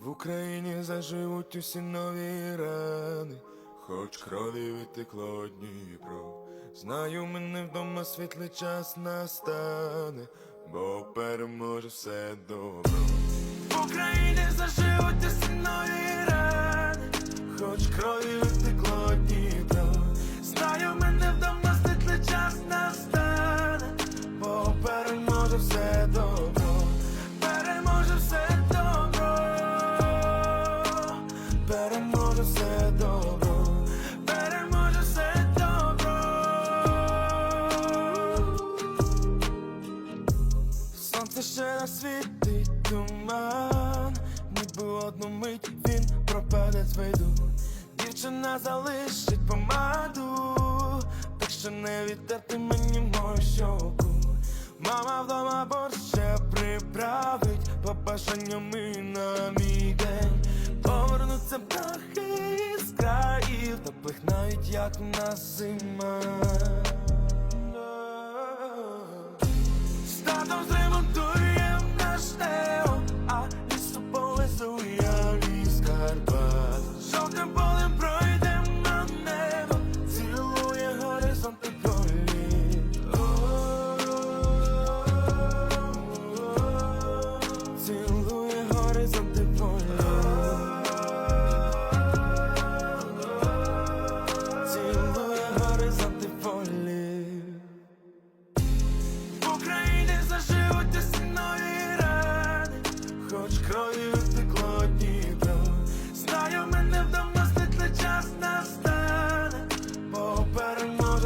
В Україні заживуть усі нові рани, хоч крові витекло Дніпро. Знаю, мене вдома світлий час настане, бо переможе все добро. В Україні заживуть усі нові рани, хоч крові витекло Дніпро. Знаю, мене вдома світлий час настане, бо переможе все добро, Сонце ще світить туман, ніби одну мить він пропаде з виду. Дівчина залишить помаду, так що не відтерти мені мою щоку. Мама вдома борщ ще приправить побажаннями на мій день. Повернуться птахи із країв, теплих навіть як в нас зима. З